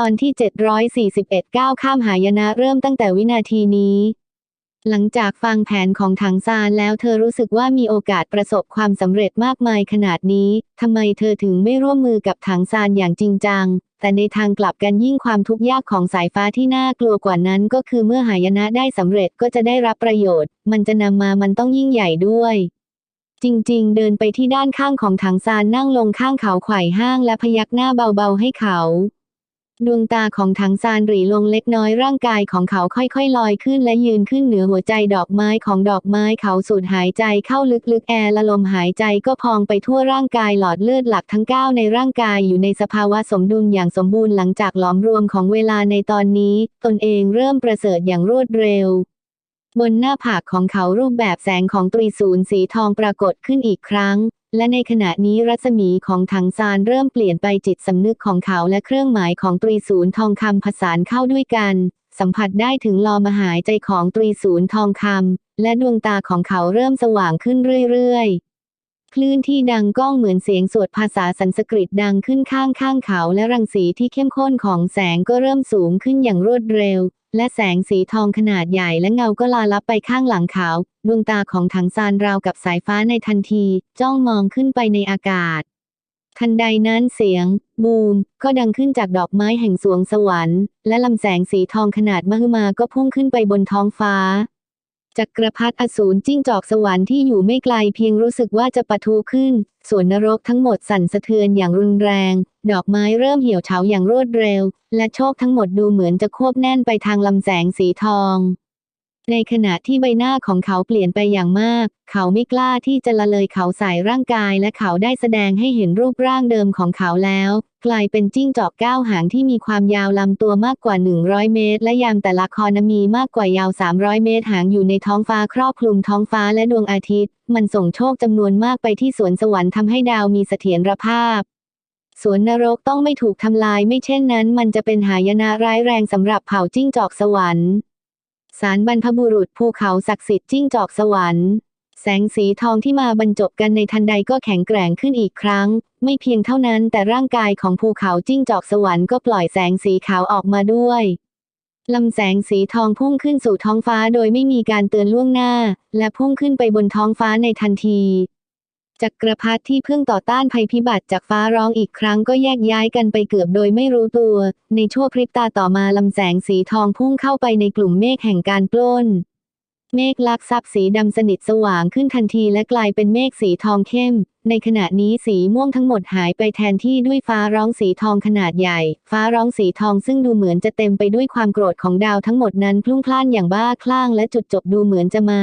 ตอนที่ 741ก้าวข้ามหายนะเริ่มตั้งแต่วินาทีนี้ หลังจากฟังแผนของถังซานแล้วเธอรู้สึกว่ามีโอกาสประสบความสำเร็จมากมายขนาดนี้ทำไมเธอถึงไม่ร่วมมือกับถังซานอย่างจริงจัง แต่ในทางกลับกันยิ่งความทุกข์ยากของสายฟ้าที่น่ากลัวกว่านั้นก็คือเมื่อหายนะได้สำเร็จก็จะได้รับประโยชน์ มันจะนำมามันต้องยิ่งใหญ่ด้วยจริงๆ เดินไปที่ด้านข้างของถังซานนั่งลงข้างเขาไขว่ห้างและพยักหน้าเบาๆให้เขา ดวงตาของถังซานหรีลงเล็กน้อยร่างกายของเขาค่อยๆลอยขึ้นและยืนขึ้นเหนือหัวใจดอกไม้ของดอกไม้เขาสูดหายใจเข้าลึกๆแอร์ละลมหายใจก็พองไปทั่วร่างกายหลอดเลือดหลักทั้งเก้าในร่างกายอยู่ในสภาวะสมดุลอย่างสมบูรณ์หลังจากหลอมรวมของเวลาในตอนนี้ ตนเองเริ่มประเสริฐอย่างรวดเร็ว บนหน้าผากของเขารูปแบบแสงของตรีศูนย์สีทองปรากฏขึ้นอีกครั้ง และในขณะนี้รัศมีของถังซานเริ่มเปลี่ยนไปจิตสำนึกของเขาและเครื่องหมายของตรีศูนย์ทองคำผสานเข้าด้วยกัน สัมผัสได้ถึงลมหายใจของตรีศูนย์ทองคำและดวงตาของเขาเริ่มสว่างขึ้นเรื่อยๆคลื่นที่ดังก้องเหมือนเสียงสวดภาษาสันสกฤตดังขึ้นข้างข้างเขาและรังสีที่เข้มข้นของแสงก็เริ่มสูงขึ้นอย่างรวดเร็ว และแสงสีทองขนาดใหญ่และเงาก็ลาลับไปข้างหลังเขาดวงตาของถังซานราวกับสายฟ้าในทันที จ้องมองขึ้นไปในอากาศ ทันใดนั้นเสียง บูม ก็ดังขึ้นจากดอกไม้แห่งสวงสวรรค์ และลำแสงสีทองขนาดมหึมาก็พุ่งขึ้นไปบนท้องฟ้า จักรพรรดิอสูรจิ้งจอกสวรรค์ที่อยู่ไม่ไกลเพียงรู้สึกว่าจะปะทุขึ้นส่วนนรกทั้งหมดสั่นสะเทือนอย่างรุนแรง ดอกไม้เริ่มเหี่ยวเฉาอย่างรวดเร็ว และโชคทั้งหมดดูเหมือนจะควบแน่นไปทางลำแสงสีทอง ในขณะที่ใบหน้าของเขาเปลี่ยนไปอย่างมาก เขาไม่กล้าที่จะละเลยเขาใส่ร่างกายและเขาได้แสดงให้เห็นรูปร่างเดิมของเขาแล้ว กลายเป็นจิ้งจอกก้าวหางที่มีความยาวลำตัวมากกว่า 100 เมตร และยามแต่ละคอนมีมากกว่ายาว 300 เมตร หางอยู่ในท้องฟ้าครอบคลุมท้องฟ้าและดวงอาทิตย์ มันส่งโชคจำนวนมากไปที่สวนสวรรค์ทำให้ดาวมีเสถียรภาพสวนนรกต้องไม่ถูกทำลายไม่เช่นนั้น มันจะเป็นหายนะร้ายแรงสำหรับเผ่าจิ้งจอกสวรรค์ สารบรรพบุรุษภูเขาศักดิ์สิทธิ์จิ้งจอกสวรรค์ แสงสีทองที่มาบรรจบกันในทันใดก็แข็งแกร่งขึ้นอีกครั้ง ไม่เพียงเท่านั้นแต่ร่างกายของภูเขาจิ้งจอกสวรรค์ก็ปล่อยแสงสีขาวออกมาด้วยลำแสงสีทองพุ่งขึ้นสู่ท้องฟ้าโดยไม่มีการเตือนล่วงหน้า และพุ่งขึ้นไปบนท้องฟ้าในทันที จักรพรรดิที่เพิ่งต่อต้านภัยพิบัติจากฟ้าร้องอีกครั้งก็แยกย้ายกันไปเกือบโดยไม่รู้ตัว ในชั่วพริบตาต่อมาลำแสงสีทองพุ่งเข้าไปในกลุ่มเมฆแห่งการปล้น เมฆลักซับสีดำสนิทสว่างขึ้นทันทีและกลายเป็นเมฆสีทองเข้ม ในขณะนี้สีม่วงทั้งหมดหายไปแทนที่ด้วยฟ้าร้องสีทองขนาดใหญ่ ฟ้าร้องสีทองซึ่งดูเหมือนจะเต็มไปด้วยความโกรธของดาวทั้งหมดนั้นพลุ่งพล่านอย่างบ้าคลั่งและจุดจบดูเหมือนจะมา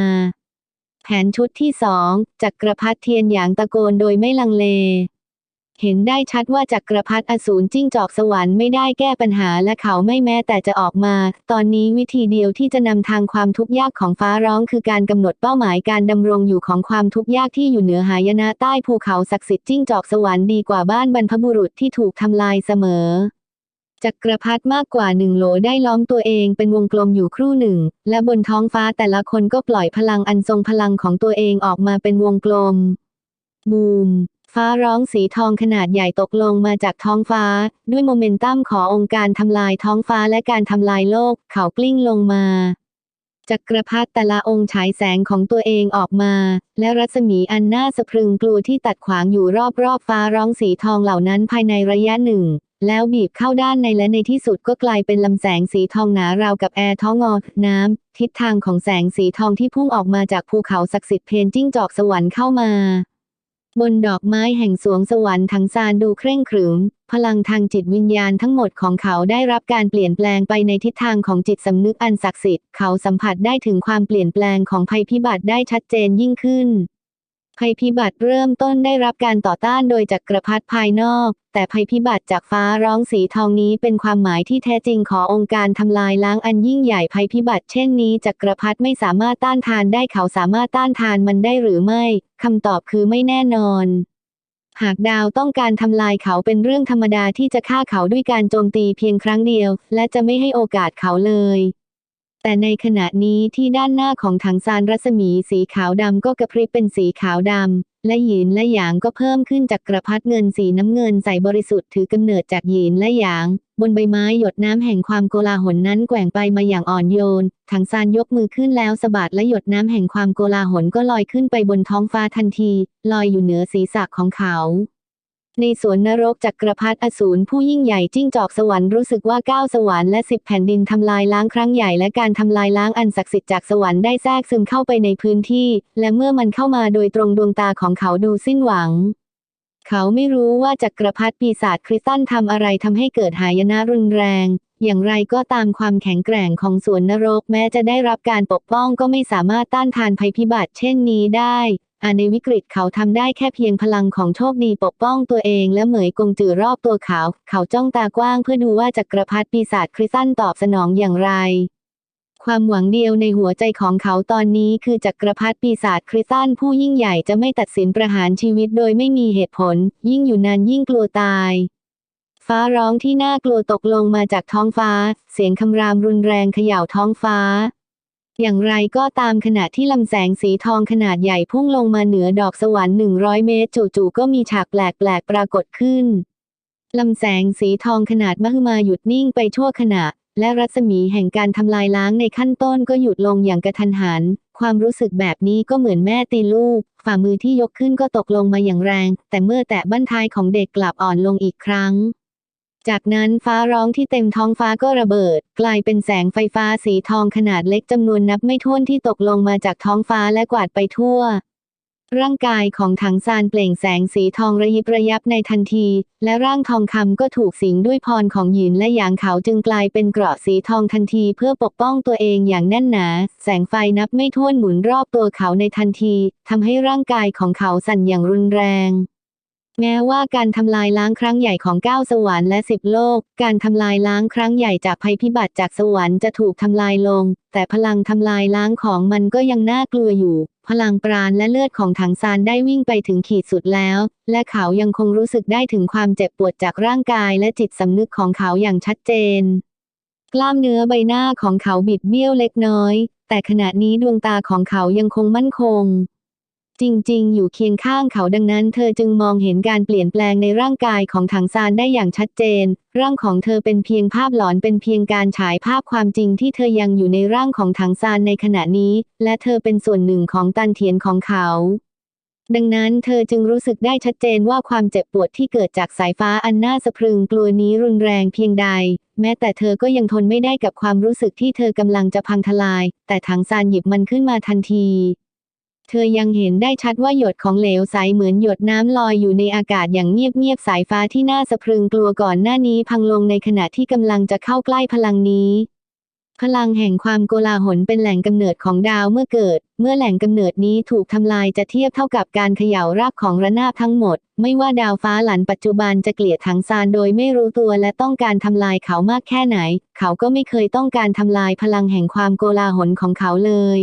แผนชุดที่สองจักรพรรดิเทียนหยางตะโกนโดยไม่ลังเล เห็นได้ชัดว่าจักรพรรดิอสูรจิ้งจอกสวรรค์ไม่ได้แก้ปัญหาและเขาไม่แม้แต่จะออกมา ตอนนี้วิธีเดียวที่จะนำทางความทุกข์ยากของฟ้าร้องคือการกำหนดเป้าหมายการดำรงอยู่ของความทุกข์ยากที่อยู่เหนือหายนะใต้ภูเขาศักดิ์สิทธิ์จิ้งจอกสวรรค์ดีกว่าบ้านบรรพบุรุษที่ถูกทำลายเสมอ จักรพรรดิมากกว่าหนึ่งโหลได้ล้อมตัวเองเป็นวงกลมอยู่ครู่หนึ่ง และบนท้องฟ้าแต่ละคนก็ปล่อยพลังอันทรงพลังของตัวเองออกมาเป็นวงกลม บูม ฟ้าร้องสีทองขนาดใหญ่ตกลงมาจากท้องฟ้า ด้วยโมเมนตัมขององค์การทำลายท้องฟ้าและการทำลายโลก เขากลิ้งลงมาจักรพรรดิแต่ละองค์ฉายแสงของตัวเองออกมา และรัศมีอันน่าสะพรึงกลัวที่ตัดขวางอยู่รอบๆ ฟ้าร้องสีทองเหล่านั้นภายในระยะหนึ่ง แล้วบีบเข้าด้านในและในที่สุดก็กลายเป็นลำแสงสีทองหนาราวกับแอร์ท้องงอ น้ำ ทิศทางของแสงสีทองที่พุ่งออกมาจากภูเขาศักดิ์สิทธิ์เพนจิ้งจอกสวรรค์เข้ามา บนดอกไม้แห่งสวงสวรรค์ทั้งซานดูเคร่งขรึม พลังทางจิตวิญญาณทั้งหมดของเขาได้รับการเปลี่ยนแปลงไปในทิศทางของจิตสำนึกอันศักดิ์สิทธิ์เขาสัมผัสได้ถึงความเปลี่ยนแปลงของภัยพิบัติได้ชัดเจนยิ่งขึ้น ภัยพิบัติเริ่มต้นได้รับการต่อต้านโดยจักรพรรดิภายนอก แต่ภัยพิบัติจากฟ้าร้องสีทองนี้เป็นความหมายที่แท้จริงขององค์การทำลายล้างอันยิ่งใหญ่ภัยพิบัติเช่นนี้จักรพรรดิไม่สามารถต้านทานได้เขาสามารถต้านทานมันได้หรือไม่คำตอบคือไม่แน่นอนหากดาวต้องการทำลายเขาเป็นเรื่องธรรมดาที่จะฆ่าเขาด้วยการโจมตีเพียงครั้งเดียว และจะไม่ให้โอกาสเขาเลย แต่ในขณะนี้ที่ด้านหน้าของถังซานรัศมีสีขาวดำก็กระพริบเป็นสีขาวดำ และหยินและหยางก็เพิ่มขึ้นจากกระพัดเงินสีน้ำเงินใสบริสุทธิ์ถือกำเนิดจากหยินและหยาง บนใบไม้หยดน้ำแห่งความโกลาหลนั้นแกว่งไปมาอย่างอ่อนโยน ถังซานยกมือขึ้นแล้วสะบัดและหยดน้ำแห่งความโกลาหลก็ลอยขึ้นไปบนท้องฟ้าทันที ลอยอยู่เหนือศีรษะของเขา ในสวนนรกจักรพรรดิอสูรผู้ยิ่งใหญ่จิ้งจอกสวรรค์รู้สึกว่าก้าวสวรรค์และสิบแผ่นดินทำลายล้างครั้งใหญ่และการทำลายล้างอันศักดิ์สิทธิ์จากสวรรค์ได้แทรกซึมเข้าไปในพื้นที่ และเมื่อมันเข้ามาโดยตรงดวงตาของเขาดูสิ้นหวัง เขาไม่รู้ว่าจักรพรรดิปีศาจคริสตันทำอะไรทำให้เกิดหายนะรุนแรง อย่างไรก็ตามความแข็งแกร่งของสวนนรกแม้จะได้รับการปกป้องก็ไม่สามารถต้านทานภัยพิบัติเช่นนี้ได้ อาในวิกฤตเขาทำได้แค่เพียงพลังของโชคดีปกป้องตัวเองและเหมยกงจือรอบตัวเขา เขาจ้องตากว้างเพื่อดูว่าจักรพรรดิปีศาจคริสตันตอบสนองอย่างไร ความหวังเดียวในหัวใจของเขาตอนนี้คือจักรพรรดิปีศาจคริสตันผู้ยิ่งใหญ่จะไม่ตัดสินประหารชีวิตโดยไม่มีเหตุผล ยิ่งอยู่นานยิ่งกลัวตายฟ้าร้องที่น่ากลัวตกลงมาจากท้องฟ้า เสียงคำรามรุนแรงเขย่าท้องฟ้า อย่างไรก็ตามขณะที่ลำแสงสีทองขนาดใหญ่พุ่งลงมาเหนือดอกสวรรค์ 100 เมตร จู่ๆก็มีฉากแปลกๆ ปรากฏขึ้น ลำแสงสีทองขนาดมหึมาหยุดนิ่งไปชั่วขณะ และรัศมีแห่งการทำลายล้างในขั้นต้นก็หยุดลงอย่างกระทันหัน ความรู้สึกแบบนี้ก็เหมือนแม่ตีลูก ฝ่ามือที่ยกขึ้นก็ตกลงมาอย่างแรง แต่เมื่อแตะบั้นท้ายของเด็กกลับอ่อนลงอีกครั้ง จากนั้นฟ้าร้องที่เต็มท้องฟ้าก็ระเบิด กลายเป็นแสงไฟฟ้าสีทองขนาดเล็กจำนวนนับไม่ถ้วนที่ตกลงมาจากท้องฟ้าและกวาดไปทั่ว ร่างกายของถังซานเปล่งแสงสีทองระยิบระยับในทันที และร่างทองคำก็ถูกสิงด้วยพรของหยินและหยางเขาจึงกลายเป็นเกราะสีทองทันทีเพื่อปกป้องตัวเองอย่างแน่นหนา แสงไฟนับไม่ถ้วนหมุนรอบตัวเขาในทันทีทำให้ร่างกายของเขาสั่นอย่างรุนแรง แม้ว่าการทำลายล้างครั้งใหญ่ของเก้าสวรรค์และสิบโลก การทำลายล้างครั้งใหญ่จากภัยพิบัติจากสวรรค์จะถูกทำลายลง แต่พลังทำลายล้างของมันก็ยังน่ากลัวอยู่ พลังปราณและเลือดของถังซานได้วิ่งไปถึงขีดสุดแล้ว และเขายังคงรู้สึกได้ถึงความเจ็บปวดจากร่างกายและจิตสำนึกของเขาอย่างชัดเจน กล้ามเนื้อใบหน้าของเขาบิดเบี้ยวเล็กน้อย แต่ขณะนี้ดวงตาของเขายังคงมั่นคง จริง ๆ อยู่เคียงข้างเขาดังนั้นเธอจึงมองเห็นการเปลี่ยนแปลงในร่างกายของถังซานได้อย่างชัดเจน ร่างของเธอเป็นเพียงภาพหลอนเป็นเพียงการฉายภาพความจริงที่เธอยังอยู่ในร่างของถังซานในขณะนี้ และเธอเป็นส่วนหนึ่งของตันเทียนของเขาดังนั้นเธอจึงรู้สึกได้ชัดเจนว่าความเจ็บปวดที่เกิดจากสายฟ้าอันน่าสะพรึงกลัวนี้รุนแรงเพียงใด แม้แต่เธอก็ยังทนไม่ได้กับความรู้สึกที่เธอกำลังจะพังทลาย แต่ถังซานหยิบมันขึ้นมาทันที เธอยังเห็นได้ชัดว่าหยดของเหลวใสเหมือนหยดน้ำลอยอยู่ในอากาศอย่างเงียบๆสายฟ้าที่น่าสะพรึงกลัวก่อนหน้านี้พังลงในขณะที่กำลังจะเข้าใกล้พลังนี้ พลังแห่งความโกลาหลเป็นแหล่งกำเนิดของดาวเมื่อเกิด เมื่อแหล่งกำเนิดนี้ถูกทำลายจะเทียบเท่ากับการเขย่ารากของระนาบทั้งหมด ไม่ว่าดาวฟ้าหลันปัจจุบันจะเกลียดถังซานโดยไม่รู้ตัวและต้องการทำลายเขามากแค่ไหน เขาก็ไม่เคยต้องการทำลายพลังแห่งความโกลาหลของเขาเลย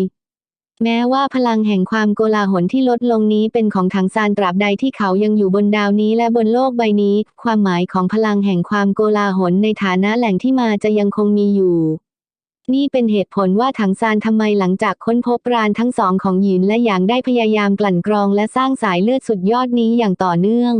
แม้ว่าพลังแห่งความโกลาหลที่ลดลงนี้เป็นของถังซานตราบใดที่เขายังอยู่บนดาวนี้และบนโลกใบนี้ ความหมายของพลังแห่งความโกลาหลในฐานะแหล่งที่มาจะยังคงมีอยู่ นี่เป็นเหตุผลว่าถังซานทำไมหลังจากค้นพบปราณทั้งสองของหยินและหยางได้พยายามกลั่นกรองและสร้างสายเลือดสุดยอดนี้อย่างต่อเนื่อง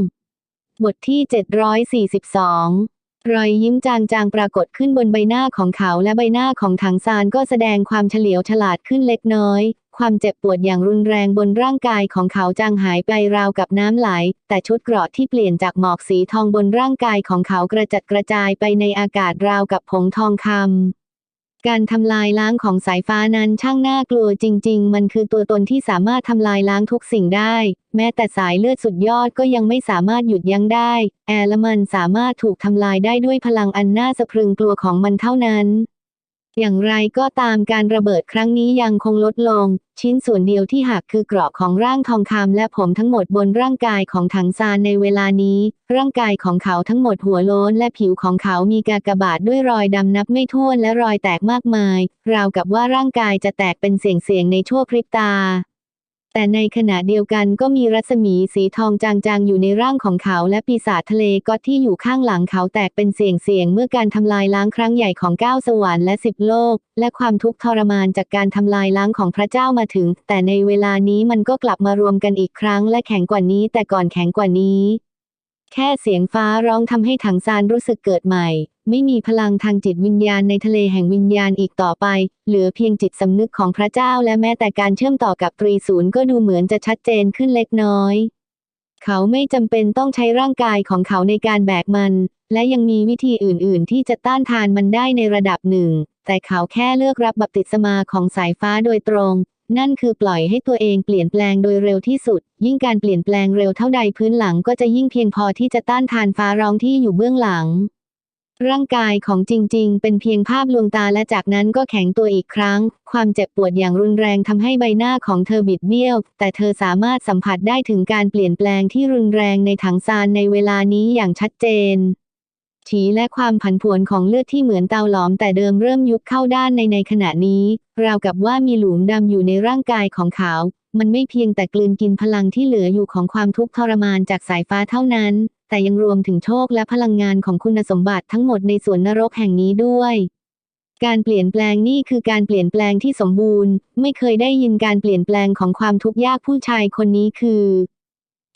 บทที่ 742รอยยิ้มจางๆปรากฏขึ้นบนใบหน้าของเขาและใบหน้าของถังซานก็แสดงความเฉลียวฉลาดขึ้นเล็กน้อย ความเจ็บปวดอย่างรุนแรงบนร่างกายของเขาจางหายไปราวกับน้ำไหล แต่ชุดเกราะที่เปลี่ยนจากหมอกสีทองบนร่างกายของเขากระจัดกระจายไปในอากาศราวกับผงทองคำการทำลายล้างของสายฟ้านั้นช่างน่ากลัวจริง ๆ มันคือตัวตนที่สามารถทำลายล้างทุกสิ่งได้ แม้แต่สายเลือดสุดยอดก็ยังไม่สามารถหยุดยั้งได้ แอลมันสามารถถูกทำลายได้ด้วยพลังอันน่าสะพรึงกลัวของมันเท่านั้น อย่างไรก็ตามการระเบิดครั้งนี้ยังคงลดลง ชิ้นส่วนเดียวที่หักคือกรอบของร่างทองคำและผมทั้งหมดบนร่างกายของถังซานในเวลานี้ ร่างกายของเขาทั้งหมดหัวโล้นและผิวของเขามีกากบาดด้วยรอยดำนับไม่ถ้วนและรอยแตกมากมาย ราวกับว่าร่างกายจะแตกเป็นเสียงๆในชั่วพริบตา แต่ในขณะเดียวกันก็มีรัศมีสีทองจางๆ อยู่ในร่างของเขาและปีศาจทะเลก็ที่อยู่ข้างหลังเขาแตกเป็นเสียงๆเมื่อการทำลายล้างครั้งใหญ่ของเก้าสวรรค์และสิบโลก และความทุกข์ทรมานจากการทำลายล้างของพระเจ้ามาถึง แต่ในเวลานี้มันก็กลับมารวมกันอีกครั้งและแข็งกว่านี้แต่ก่อนแข็งกว่านี้ แค่เสียงฟ้าร้องทำให้ถังซานรู้สึกเกิดใหม่ ไม่มีพลังทางจิตวิญญาณในทะเลแห่งวิญญาณอีกต่อไป เหลือเพียงจิตสำนึกของพระเจ้าและแม้แต่การเชื่อมต่อกับตรีศูนย์ก็ดูเหมือนจะชัดเจนขึ้นเล็กน้อย เขาไม่จำเป็นต้องใช้ร่างกายของเขาในการแบกมัน และยังมีวิธีอื่น ๆ ที่จะต้านทานมันได้ในระดับหนึ่ง แต่เขาแค่เลือกรับบัพติศมาของสายฟ้าโดยตรง นั่นคือปล่อยให้ตัวเองเปลี่ยนแปลงโดยเร็วที่สุด ยิ่งการเปลี่ยนแปลงเร็วเท่าใดพื้นหลังก็จะยิ่งเพียงพอที่จะต้านทานฟ้าร้องที่อยู่เบื้องหลัง ร่างกายของจริง ๆ เป็นเพียงภาพลวงตาและจากนั้นก็แข็งตัวอีกครั้ง ความเจ็บปวดอย่างรุนแรงทำให้ใบหน้าของเธอบิดเบี้ยว แต่เธอสามารถสัมผัสได้ถึงการเปลี่ยนแปลงที่รุนแรงในถังซานในเวลานี้อย่างชัดเจนฉีและความผันผวนของเลือดที่เหมือนเตาหลอมแต่เดิมเริ่มยุบเข้าด้านในในขณะนี้ ราวกับว่ามีหลุมดำอยู่ในร่างกายของเขา มันไม่เพียงแต่กลืนกินพลังที่เหลืออยู่ของความทุกข์ทรมานจากสายฟ้าเท่านั้น แต่ยังรวมถึงโชคและพลังงานของคุณสมบัติทั้งหมดในสวนนรกแห่งนี้ด้วย การเปลี่ยนแปลงนี่คือการเปลี่ยนแปลงที่สมบูรณ์ ไม่เคยได้ยินการเปลี่ยนแปลงของความทุกข์ยากผู้ชายคนนี้คือ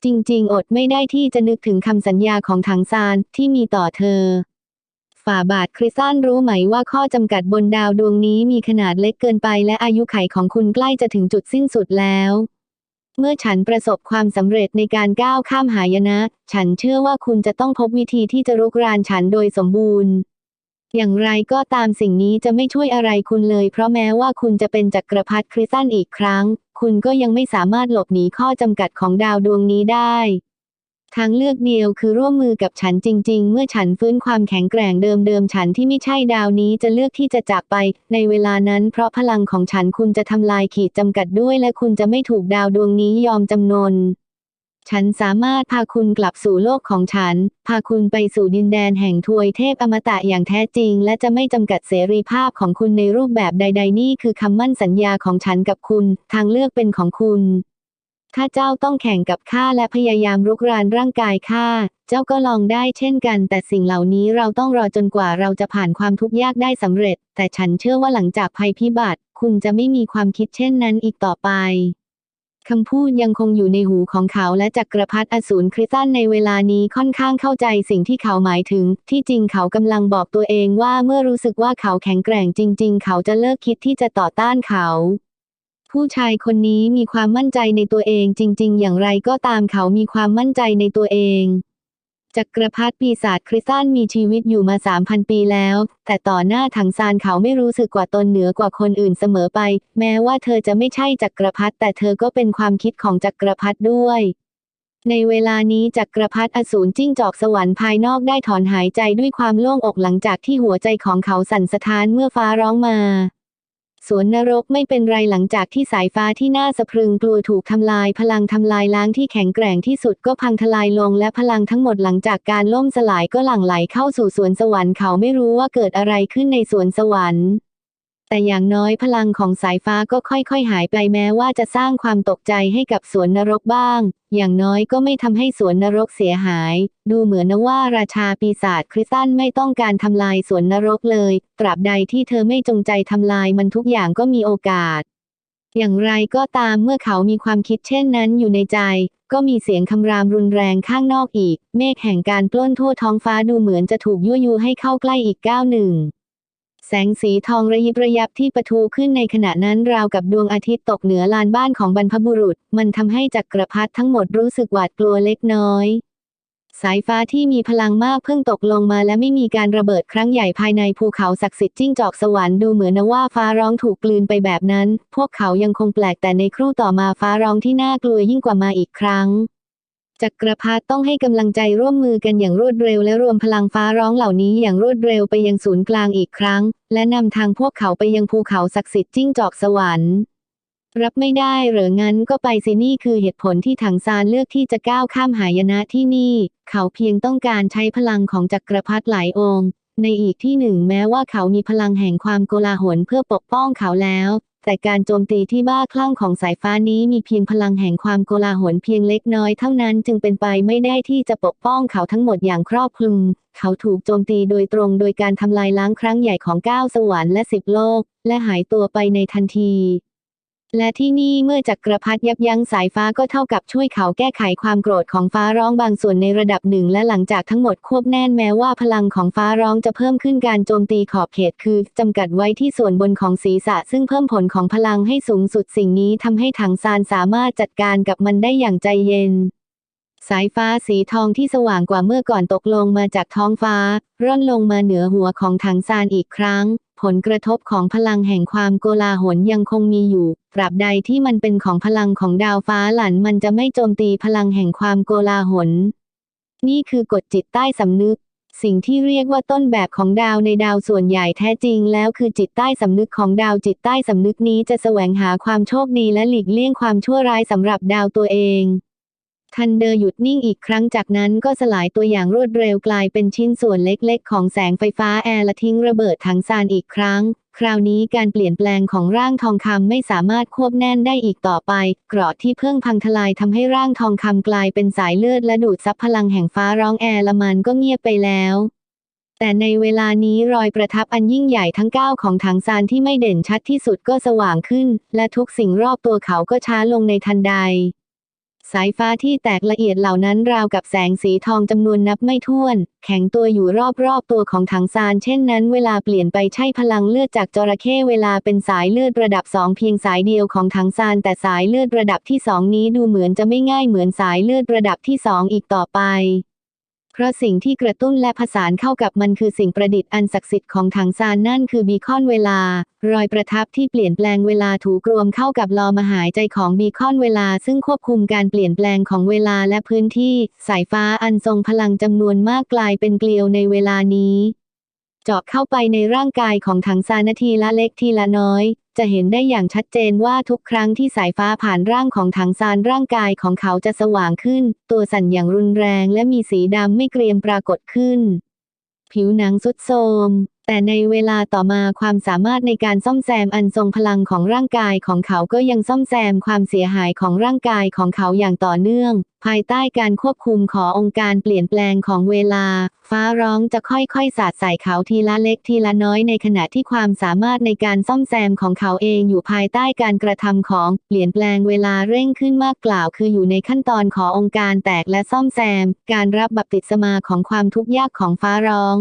จริงๆ อดไม่ได้ที่จะนึกถึงคำสัญญาของถังซานที่มีต่อเธอฝ่าบาทคริสตันรู้ไหมว่าข้อจำกัดบนดาวดวงนี้มีขนาดเล็กเกินไปและอายุไขของคุณใกล้จะถึงจุดสิ้นสุดแล้ว เมื่อฉันประสบความสำเร็จในการก้าวข้ามหายนะ ฉันเชื่อว่าคุณจะต้องพบวิธีที่จะรุกรานฉันโดยสมบูรณ์ อย่างไรก็ตามสิ่งนี้จะไม่ช่วยอะไรคุณเลย เพราะแม้ว่าคุณจะเป็นจักรพรรดิคริสตันอีกครั้ง คุณก็ยังไม่สามารถหลบหนีข้อจำกัดของดาวดวงนี้ได้ ทางเลือกเดียวคือร่วมมือกับฉันจริง ๆ เมื่อฉันฟื้นความแข็งแกร่งเดิมๆ ฉันที่ไม่ใช่ดาวนี้จะเลือกที่จะจากไป ในเวลานั้นเพราะพลังของฉันคุณจะทำลายขีดจำกัดด้วย และคุณจะไม่ถูกดาวดวงนี้ยอมจำนน ฉันสามารถพาคุณกลับสู่โลกของฉัน พาคุณไปสู่ดินแดนแห่งทวยเทพอมตะอย่างแท้จริง และจะไม่จำกัดเสรีภาพของคุณในรูปแบบใด ๆ นี่คือคำมั่นสัญญาของฉันกับคุณ ทางเลือกเป็นของคุณ ถ้าเจ้าต้องแข่งกับข้าและพยายามรุกรานร่างกายข้า เจ้าก็ลองได้เช่นกัน แต่สิ่งเหล่านี้เราต้องรอจนกว่าเราจะผ่านความทุกข์ยากได้สำเร็จ แต่ฉันเชื่อว่าหลังจากภัยพิบัติ คุณจะไม่มีความคิดเช่นนั้นอีกต่อไปคำพูดยังคงอยู่ในหูของเขาและจักรพรรดิอสูรคริสตันในเวลานี้ค่อนข้างเข้าใจสิ่งที่เขาหมายถึง ที่จริงเขากำลังบอกตัวเองว่าเมื่อรู้สึกว่าเขาแข็งแกร่งจริง ๆ เขาจะเลิกคิดที่จะต่อต้านเขา ผู้ชายคนนี้มีความมั่นใจในตัวเองจริง ๆ อย่างไรก็ตามเขามีความมั่นใจในตัวเองจักรพรรดิปีศาจคริสตันมีชีวิตอยู่มา3,000ปีแล้ว แต่ต่อหน้าถังซานเขาไม่รู้สึกกว่าตนเหนือกว่าคนอื่นเสมอไป แม้ว่าเธอจะไม่ใช่จักรพรรดิแต่เธอก็เป็นความคิดของจักรพรรดิด้วย ในเวลานี้จักรพรรดิอสูรจิ้งจอกสวรรค์ภายนอกได้ถอนหายใจด้วยความโล่งอกหลังจากที่หัวใจของเขาสั่นสะท้านเมื่อฟ้าร้องมา สวนนรกไม่เป็นไรหลังจากที่สายฟ้าที่น่าสะพรึงกลัวถูกทำลายพลังทำลายล้างที่แข็งแกร่งที่สุดก็พังทลายลงและพลังทั้งหมดหลังจากการล่มสลายก็หลั่งไหลเข้าสู่สวนสวรรค์เขาไม่รู้ว่าเกิดอะไรขึ้นในสวนสวรรค์ แต่อย่างน้อยพลังของสายฟ้าก็ค่อยๆ หายไปแม้ว่าจะสร้างความตกใจให้กับสวนนรกบ้าง อย่างน้อยก็ไม่ทำให้สวนนรกเสียหาย ดูเหมือนว่าราชาปีศาจคริสตันไม่ต้องการทำลายสวนนรกเลย ตราบใดที่เธอไม่จงใจทำลายมันทุกอย่างก็มีโอกาส อย่างไรก็ตามเมื่อเขามีความคิดเช่นนั้นอยู่ในใจ ก็มีเสียงคำรามรุนแรงข้างนอกอีก เมฆแห่งการปล้นทั่วท้องฟ้าดูเหมือนจะถูกยั่วยุให้เข้าใกล้อีกก้าวหนึ่ง แสงสีทองระยิบระยับที่ประทุขึ้นในขณะนั้นราวกับดวงอาทิตย์ตกเหนือลานบ้านของบรรพบุรุษ มันทำให้จักรพรรดิทั้งหมดรู้สึกหวาดกลัวเล็กน้อย สายฟ้าที่มีพลังมากเพิ่งตกลงมาและไม่มีการระเบิดครั้งใหญ่ภายในภูเขาศักดิ์สิทธิ์จิ้งจอกสวรรค์ดูเหมือนนว่าฟ้าร้องถูกกลืนไปแบบนั้น พวกเขายังคงแปลกแต่ในครู่ต่อมาฟ้าร้องที่น่ากลัวยิ่งกว่ามาอีกครั้ง จักรพรรดิต้องให้กำลังใจร่วมมือกันอย่างรวดเร็วและรวมพลังฟ้าร้องเหล่านี้อย่างรวดเร็วไปยังศูนย์กลางอีกครั้ง และนำทางพวกเขาไปยังภูเขาศักดิ์สิทธิ์จิ้งจอกสวรรค์รับไม่ได้หรืองั้นก็ไปสินี่คือเหตุผลที่ถังซานเลือกที่จะก้าวข้ามหายนะที่นี่ เขาเพียงต้องการใช้พลังของจักรพรรดิหลายองค์ ในอีกที่หนึ่งแม้ว่าเขามีพลังแห่งความโกลาหลเพื่อปกป้องเขาแล้ว แต่การโจมตีที่บ้าคลั่งของสายฟ้านี้มีเพียงพลังแห่งความโกลาหลเพียงเล็กน้อยเท่านั้นจึงเป็นไปไม่ได้ที่จะปกป้องเขาทั้งหมดอย่างครอบคลุม เขาถูกโจมตีโดยตรงโดยการทำลายล้างครั้งใหญ่ของเก้าสวรรค์และสิบโลก และหายตัวไปในทันที และที่นี่เมื่อจักรพรรดิยับยั้งสายฟ้าก็เท่ากับช่วยเขาแก้ไขความโกรธของฟ้าร้องบางส่วนในระดับหนึ่งและหลังจากทั้งหมดควบแน่นแม้ว่าพลังของฟ้าร้องจะเพิ่มขึ้นการโจมตีขอบเขตคือจำกัดไว้ที่ส่วนบนของศีรษะ ซึ่งเพิ่มผลของพลังให้สูงสุดสิ่งนี้ทำให้ถังซานสามารถจัดการกับมันได้อย่างใจเย็น สายฟ้าสีทองที่สว่างกว่าเมื่อก่อนตกลงมาจากท้องฟ้า ร่อนลงมาเหนือหัวของถังซานอีกครั้ง ผลกระทบของพลังแห่งความโกลาหลยังคงมีอยู่ตราบใดที่มันเป็นของพลังของดาวฟ้าหลันมันจะไม่โจมตีพลังแห่งความโกลาหล นี่คือกฎจิตใต้สำนึก สิ่งที่เรียกว่าต้นแบบของดาวในดาวส่วนใหญ่แท้จริงแล้วคือจิตใต้สำนึกของดาวจิตใต้สำนึกนี้จะแสวงหาความโชคดีและหลีกเลี่ยงความชั่วร้ายสำหรับดาวตัวเอง ทันเดอร์หยุดนิ่งอีกครั้งจากนั้นก็สลายตัวอย่างรวดเร็วกลายเป็นชิ้นส่วนเล็กๆ ของแสงไฟฟ้าแอร์และทิ้งระเบิดถังซานอีกครั้ง คราวนี้การเปลี่ยนแปลงของร่างทองคำไม่สามารถควบแน่นได้อีกต่อไป เกราะที่เพิ่งพังทลายทำให้ร่างทองคำกลายเป็นสายเลือดและดูดซับพลังแห่งฟ้าร้องแอร์ละมันก็เงียบไปแล้วแต่ในเวลานี้รอยประทับอันยิ่งใหญ่ทั้งเก้าของถังซานที่ไม่เด่นชัดที่สุดก็สว่างขึ้น และทุกสิ่งรอบตัวเขาก็ช้าลงในทันใด สายฟ้าที่แตกละเอียดเหล่านั้นราวกับแสงสีทองจำนวนนับไม่ถ้วน แข็งตัวอยู่รอบๆตัวของถังซานเช่นนั้นเวลาเปลี่ยนไปใช่พลังเลือดจากจระเข้เวลาเป็นสายเลือดระดับสองเพียงสายเดียวของถังซานแต่สายเลือดระดับที่สองนี้ดูเหมือนจะไม่ง่ายเหมือนสายเลือดระดับที่สองอีกต่อไป เพราะสิ่งที่กระตุ้นและผสานเข้ากับมันคือสิ่งประดิษฐ์อันศักดิ์สิทธิ์ของถังซานนั่นคือบีคอนเวลา รอยประทับที่เปลี่ยนแปลงเวลาถูกรวมเข้ากับลอมหายใจของบีคอนเวลา ซึ่งควบคุมการเปลี่ยนแปลงของเวลาและพื้นที่ สายฟ้าอันทรงพลังจำนวนมากกลายเป็นเกลียวในเวลานี้ เจาะเข้าไปในร่างกายของถังซานาทีละเล็กทีละน้อย จะเห็นได้อย่างชัดเจนว่าทุกครั้งที่สายฟ้าผ่านร่างของถังซานร่างกายของเขาจะสว่างขึ้น ตัวสั่นอย่างรุนแรงและมีสีดำไม่เกรียมปรากฏขึ้น ผิวหนังสุดโทมแต่ในเวลาต่อมาความสามารถในการซ่อมแซมอันทรงพลังของร่างกายของเขาก็ยังซ่อมแซมความเสียหายของร่างกายของเขาอย่างต่อเนื่อง ภายใต้การควบคุมขององค์การเปลี่ยนแปลงของเวลา ฟ้าร้องจะค่อยๆ สาดใส่เขาทีละเล็กทีละน้อยในขณะที่ความสามารถในการซ่อมแซมของเขาเองอยู่ภายใต้การกระทำของเปลี่ยนแปลงเวลาเร่งขึ้นมากกล่าว คืออยู่ในขั้นตอนขององค์การแตกและซ่อมแซม การรับบัพติศมาของความทุกข์ยากของฟ้าร้อง